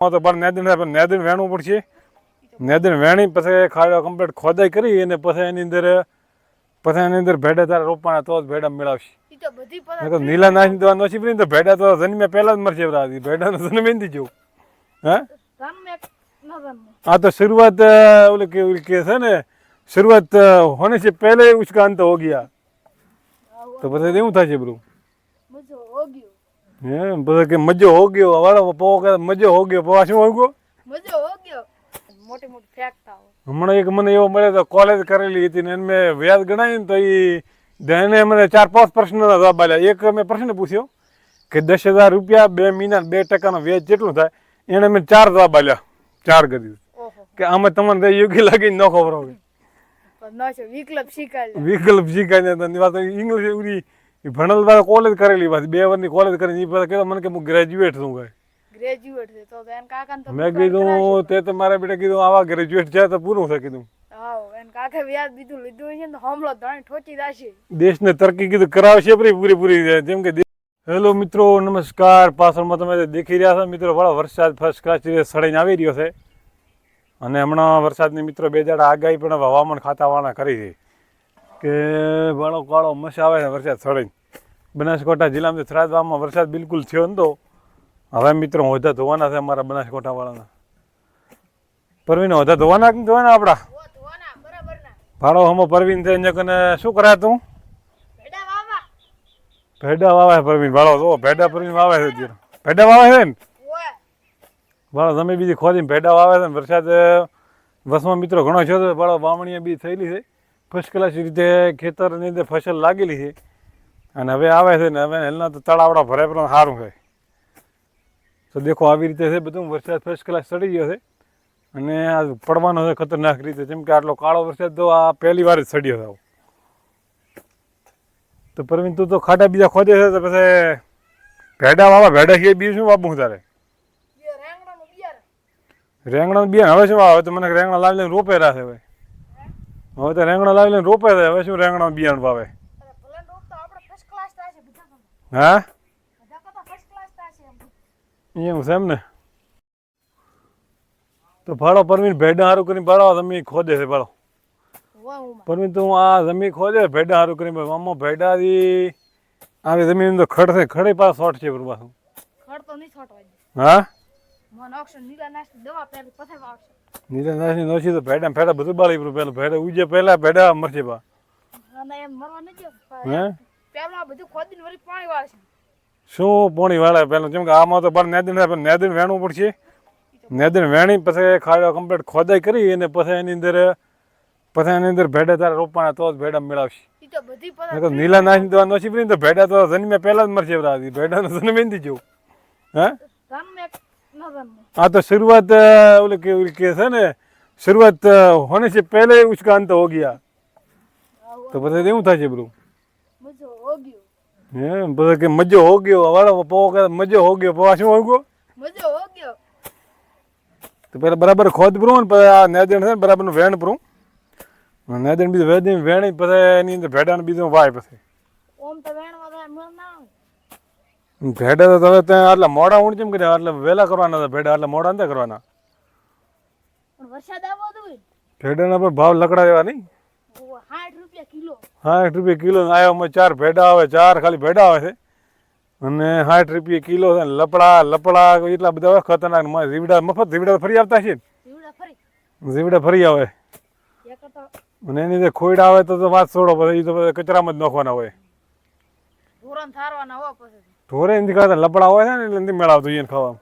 તો પણ નેદન પણ નેદન વેણવું પડશે. નેદન વેણી પછી ખાડો કમ્પ્લીટ ખોદાઈ કરી અને પછી એની અંદર પછી એની અંદર ભેડા તારે રોપવાના તો જ ભેડા મેળવશે. નીલા નાશ દવા નોશી તો ભેડા તો જન્મ્યા પહેલા જ મરશે ભેડા જન્મી નથી જવું. હા? આ તો શરૂઆત ઓલે કે કે છે ને શરૂઆત હોને છે પહેલે ઉચકાંત હો ગયા. તો પછી એવું થશે બધું. હે બધા કે મજો હો ગયો વાળો પો કે મજો હો ગયો પો શું હો ગયો? મજો હો ગયો. મોટી મોટી ફેંકતા હમણાં એક મને એવો મળ્યો તો કોલેજ કરેલી હતી ને એને મેં વ્યાજ ગણાવી ને તો એ એને મને ચાર પાંચ પ્રશ્નના જવાબ આપ્યા. એક મેં પ્રશ્ન પૂછ્યો કે દસ હજાર રૂપિયા બે મહિના બે ટકાનો વ્યાજ કેટલું થાય એને મેં ચાર જવાબ આપ્યા. ચાર કરી કે આમાં તમને યોગ્ય લાગી ન ખબર હોય. વિકલ્પ શીખાય વિકલ્પ શીખાય ને વાત ઇંગ્લિશ એવી ભણેલ કોલેજ કરેલી પાછી બે વર્ષની કોલેજ કરીને એ પાછા કહેતા મને કે હું ગ્રેજ્યુએટ છું કઈ. ગ્રેજ્યુએટ છે તો એન કાકાને તો મેં કીધું તે તો મારા બેટા કીધું આવા ગ્રેજ્યુએટ છે તો પૂરું છે કીધું. દેશને તરકી કીધું કરાવશે પૂરી પૂરી પૂરી જેમ કે હેલો મિત્રો નમસ્કાર. પાછળમાં તમે દેખી રહ્યા છો મિત્રો વાળા વરસાદ ફર્સ્ટ ક્લાસ સળીને આવી રહ્યો છે. અને હમણાં વરસાદની મિત્રો બે દાડા આગાહી પણ હવામાન ખાતાવાળા કરી છે. કે વાળો કાળો મસ આવે છે વરસાદ સળીને બનાસકાંઠા જિલ્લામાં થરાદવામાં વરસાદ બિલકુલ થયો ને તો હવે મિત્રો હોધા ધોવાના છે અમારા બનાસકાંઠા વાળાના પરવીને હોધા ધોવાના કે ધોવાના આપણા ના ભાડો હમો પરવીન છે, અહીંયા કને શું કરાય તું ભેડા વાવે પરવીન, ભાડો તો ભેડા પરવીન વાવે છે અત્યારે. ભેડા વાવે છે ને ભાડો તમે બીજી ખોદીને ભેડા વાવે છે ને વરસાદ, વસમાં મિત્રો ઘણો છે તો ભાડો વાવણીએ બી થયેલી છે. ફર્સ્ટ ક્લાસ રીતે ખેતરની અંદર ફસલ લાગેલી છે. અને હવે આવે છે ને હવે એના તો તળાવડા ભરાય પણ સારું છે. તો દેખો આવી રીતે છે બધું વરસાદ ફર્સ્ટ ક્લાસ ચડી ગયો છે. અને આ પડવાનો છે ખતરનાક રીતે. જેમ કે આટલો કાળો વરસાદ તો આ પહેલી વાર જ ચડ્યો છે આવો. તો પરવીન તું તો ખાડા બીજા ખોદે છે તો પછી ભેડા વાવા ભેડા કે બીજું શું વાપવું તારે? રેંગણા બિયારણ. હવે શું આવે તો મને રેંગણા લાવીને રોપે રાખે ભાઈ હવે તો રેંગણા લાવી લઈને રોપે છે. હવે શું રેંગણા બિયારણ વાવે? કરતા. હા? એવું છે એમ. ને? તો ભાડો પરમીન ભેડા સારું કરીને ભાડો જમીન ખોદે છે ભાડો. પરમીન તું આ જમીન ખોદે ભેડા સારું કરીને આમાં ભેડાથી આવી જમીન તો ખડ છે ખડે પાસ શોર્ટ છે પાછું. ખડ તો નહીં છોટવા હા? મને ઓક્સિજન નીલા નાશ દવા પહેલી પછી વાવશે. નીલંદાસની નોશી તો ભેડા ભેડા બધું બાળી પડ્યું. પેલા ભેડા ઉજે પહેલાં ભેડા મરશે મરવા નથી હે? પેલા બધું ખોદીને વળી પાણી વાળશે શું પાણી વાળે? પહેલાં જેમ કે આમાં તો પણ નેદન પણ નેદન વેણવું પડશે. નેદન વેણી પછી ખાડો કમ્પ્લીટ ખોદાઈ કરી અને પછી એની અંદર પછી એની અંદર ભેડા તારે રોપાણા તો જ ભેડા મેળવશે. નીલા નીલા નાશની દવા નોશી પડી ને તો ભેડા તો જન્મે પહેલા જ મરશે ભેડા તો જન્મ જેવું હે? ધન મેં ન ધન મેં આ તો शुरुआत ઓલે કે ઓલી કે છે ને शुरुआत होने से पहले उसका अंत हो गया તો પછી એવું થાય છે બધું મજો હો ગયો હે પછી કે મજો હો ગયો વાળો પવો કે મજો હો ગયો પવા શું હો ગયો મજો હો ગયો તો પેલા બરાબર ખોદ પૂરું ને પછી આ નેદણ છે ને બરાબરનું વેણ પૂરું નેદણ બીજું વેદી વેણી પછી એની અંદર ભેડાને બીજું વાય પછી ઓમ તો વેણવા થાય મન ના આવે ભેડા તો તમે ત્યાં આટલા મોડા ઊંડ કેમ કર્યા એટલે વહેલા કરવાના હતા ભેડા એટલે મોડા નથી કરવાના. વરસાદ આવવો તો ભેડાના પર ભાવ લકડા દેવા નહીં સાઠ રૂપિયા કિલો. સાઠ રૂપિયા કિલો આવ્યામાં ચાર ભેડા આવે ચાર ખાલી ભેડા આવે છે. અને સાઠ રૂપિયા કિલો લપડા લપડા એટલા બધા ખતરનાક જીવડા મફત જીવડા ફરી આવતા છે જીવડા ફરી. આવે. અને એની જે ખોઈડા આવે તો તો વાત છોડો પછી એ તો કચરામાં જ નાખવાના હોય. ધોરણ થારવાના હોય પછી. ઢોરે એની ખાતા લપડા હોય છે ને એટલે નથી મેળવતું એને ખાવા.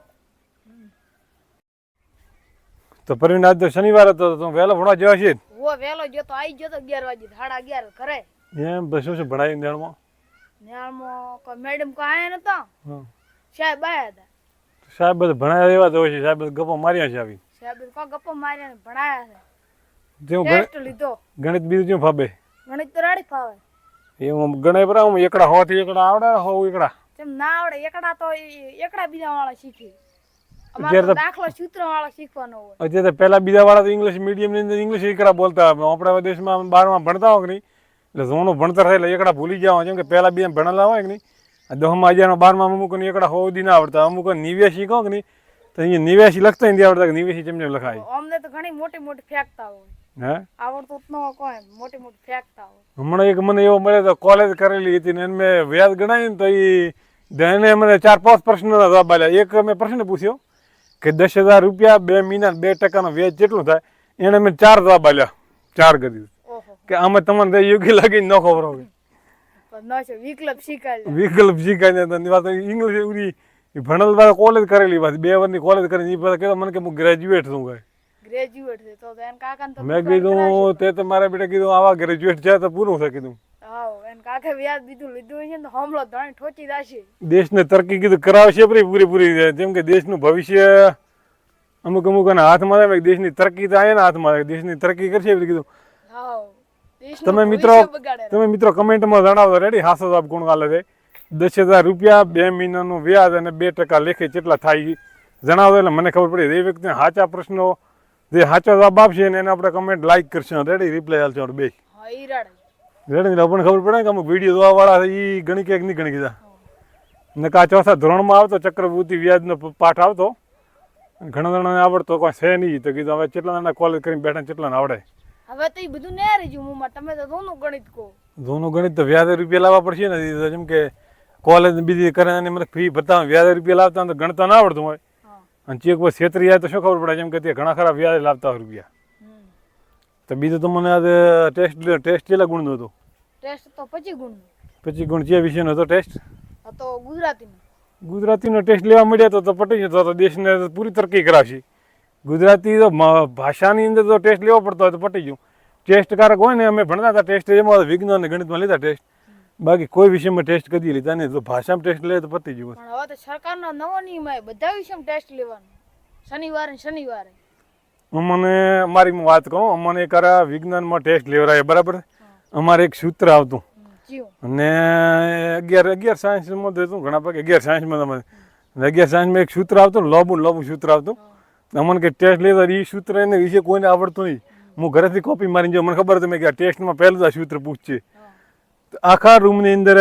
તો પરવીન આજ તો શનિવાર હતો તો વહેલો ભણવા જવા છે? ઓ વેલો ગયો તો આવી ગયો તો અગિયાર વાગે સાડા અગિયાર ઘરે. એમ બસ શું છે ભણાવી નેણમાં? નેહાળમાં કોઈ મેડમ કો આયા નતા? સાહેબ આયા હતા. સાહેબ બધા ભણાયા એવા તો હોય છે સાહેબ ગપ્પો માર્યા છે આવી. સાહેબ કો ગપ્પો માર્યા ભણાયા છે. જેવું ગણિત ટેસ્ટ લીધો. ગણિત બીજું જેવું ફાબે ગણિત તો રાડી ફાવે. એમ ગણાય બરાબર એકડા હોવાથી એકડા આવડે હો એકડા. તેમ ના આવડે એકડા તો એકડા બીજા વાળા શીખે અત્યારે અમારે તો તો- દાખલો સૂત્ર વાળા શીખવાનો હોય. અત્યારે પહેલા બીજા વાળા તો ઇંગ્લિશ મીડિયમની અંદર ઇંગ્લિશ એકડા બોલતા આપણા દેશમાં બારમાં ભણતા હોય કે નહીં? એટલે ઝોનું ભણતર થાય એટલે એકડા ભૂલી ગયા હોય. જેમ કે પહેલા બે ભણેલા હોય કે નહીં? આ અગિયારમાં બારમાં અમુક એકડા હોવ દી ના આવડતા. અમુક નિવ્યા શીખો કે નહીં? તો અહીંયા નિવેશી લખતા નથી આવડતા કે નિવેશી લખાય. અમને તો ઘણી મોટી મોટી ફેંકતા હોય. હે? આવડતું ન કોઈ. મોટી મોટી ફેંકતા હોય. હમણાં એક મને એવો મળ્યો તો કોલેજ કરેલી હતી ને મેં વ્યાજ ગણાવ્યું ને તો એ એને મને ચાર પાંચ પ્રશ્નના જવાબ આપ્યા એક મેં પ્રશ્ન પૂછ્યો કે દસ હજાર રૂપિયા બે મહિના બે ટકાનો વ્યાજ કેટલું થાય એને મેં ચાર જવાબ આપ્યા ચાર કરી કે આમાં તમને યોગ્ય લાગી ન ખબર હોય. વિકલ્પ શીખાય વિકલ્પ શીખાય ને વાત ઇંગ્લિશ એવી ભણેલ પાસે કોલેજ કરેલી પાછી બે વર્ષની કોલેજ કરી એ પાછા કહેતા મને કે હું ગ્રેજ્યુએટ છું કઈ ગ્રેજ્યુએટ મેં કીધું તે તો મારા બેટા કીધું આવા ગ્રેજ્યુએટ છે તો પૂરું છે કીધું. દેશને તરક્કી કીધું કરાવશે પૂરી પૂરી પૂરી જેમ કે દેશનું ભવિષ્ય અમુક અમુક હાથમાં આવે દેશની તરકી તો આયા હાથમાં આવે. દેશની તરકી કરશે એવું કીધું. તમે મિત્રો તમે મિત્રો કમેન્ટમાં જણાવો રેડી હાસો સાહેબ કોણ ગાલે છે. દસ હજાર રૂપિયા બે મહિનાનું વ્યાજ અને બે ટકા લેખે કેટલા થાય જણાવો એટલે મને ખબર પડી. એ વ્યક્તિને સાચા પ્રશ્નો જે સાચો જવાબ આપશે એને એને આપણે કમેન્ટ લાઈક કરશું. રેડી રિપ્લાય હાલશે. બે. રેડી આપણને ખબર પડે કે અમુક વીડિયો જોવાવાળા વાળા એ ગણી કે નહીં ગણી કીધા. ને કા ચોથા ધોરણમાં આવતો ચક્રવૃત્તિ વ્યાજનો પાઠ આવતો. ઘણા જણાને આવડતો કોઈ છે નહીં તો કીધું હવે કેટલા જણા કોલેજ કરીને બેઠા કેટલાને આવડે. હવે તો એ બધું ને રહી ગયું મુમાં તમે તો ધોનું ગણિત કહો. ધોનું ગણિત તો વ્યાજે રૂપિયા લાવવા પડશે ને જેમ કે કોલેજ બીજી કરે અને મને ફી ભરતા વ્યાજે રૂપિયા લાવતા તો ગણતા ના આવડતું હોય. અને ચેક પર છેતરી જાય તો શું ખબર પડે જેમ કે તે ઘણા ખરા વ્યાજે લાવતા હોય રૂપિયા. તો બીજું તો મને આજે ટેસ્ટ ટેસ્ટ કેટલા ગુણનો હતો. ટેસ્ટ તો પચી ગુણનો. પછી ગુણ જે વિષયનો હતો ટેસ્ટ? હતો ગુજરાતીનો. ગુજરાતીનો ટેસ્ટ લેવા મળ્યા તો તો પટી જતો તો દેશને પૂરી તરક્કી કરાવશે. ગુજરાતી તો ભાષાની અંદર તો ટેસ્ટ લેવો પડતો હોય તો પટી ગયું. ટેસ્ટ કારક હોય ને અમે ભણતા હતા ટેસ્ટ એમાં વિજ્ઞાન અને ગણિતમાં લીધા ટેસ્ટ. બાકી કોઈ વિષયમાં ટેસ્ટ કદી લીધા નહીં. તો ભાષામાં ટેસ્ટ લે તો પતી જવું પણ હવે તો સરકારનો નવો નિયમ આવે બધા વિષયમાં ટેસ્ટ લેવાનો. શનિવારે શનિવારે. અમને મારી વાત કહું અમને એક વિજ્ઞાનમાં ટેસ્ટ લેવરાય બરાબર? અમારે એક સૂત્ર આવતું. અને અગિયાર અગિયાર સાયન્સમાં તો હતું ઘણા ભાગે અગિયાર સાયન્સમાં તમારે અગિયાર સાયન્સમાં એક સૂત્ર આવતું લોબું લોબુ સૂત્ર આવતું. અમને કે ટેસ્ટ લેતા એ સૂત્ર એને વિશે કોઈને આવડતું નહીં. હું ઘરેથી કોપી મારીને જો મને ખબર હતી મેં કે આ ટેસ્ટમાં પહેલું આ સૂત્ર પૂછશે. આખા રૂમની અંદર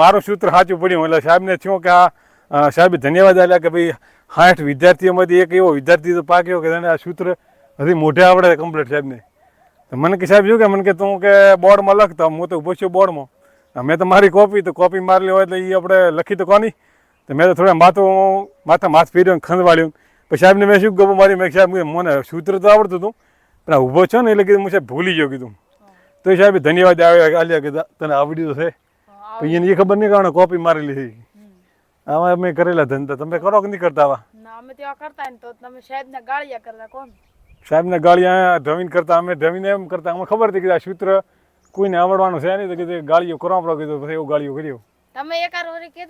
મારું સૂત્ર સાચું પડ્યું. એટલે સાહેબને થયું કે આ સાહેબ સાહેબે ધન્યવાદ આપ્યા કે ભાઈ સાઠ વિદ્યાર્થીઓમાંથી એક એવો વિદ્યાર્થી તો પાક્યો કે તેને આ સૂત્ર હજી મોઢે આવડે કમ્પ્લીટ સાહેબને. તો મને કે સાહેબ શું કે? મને કે તું કે બોર્ડમાં લખતા હું તો ઊભો છું બોર્ડમાં. મેં તો મારી કોપી તો કોપી મારેલી હોય એટલે એ આપણે લખી તો કોની? તો મેં તો થોડા માથું માથા માથ ફેર્યું ને ખંજવાળ્યું. પછી સાહેબને મેં શું ગપો મારી? મેં સાહેબ મને સૂત્ર તો આવડતું હતું પણ ઊભો છો ને એટલે કીધું હું સાહેબ ભૂલી ગયો કીધું. તો એ સાહેબ ધન્યવાદ આવ્યા આલ્યા કે તને આવડ્યું છે. પછી એને એ ખબર નહીં કારણ કોપી મારેલી હતી. આમાં અમે કરેલા ધંધા. તમે કરો કે નહીં કરતા આવા? અમે ત્યાં કરતા ને તો તમે સાહેબને ગાળિયા કરતા કોણ? સાહેબને ગાળી અહીંયા ધમીન કરતા અમે, ધમીને એમ કરતા, અમને ખબર હતી કે આ સૂત્ર કોઈને આવડવાનું છે નહીં, તો કીધું ગાળીઓ કરવા પડે, કીધું પછી એવું ગાળીઓ કર્યો. તમે એકાર વળી કહેતા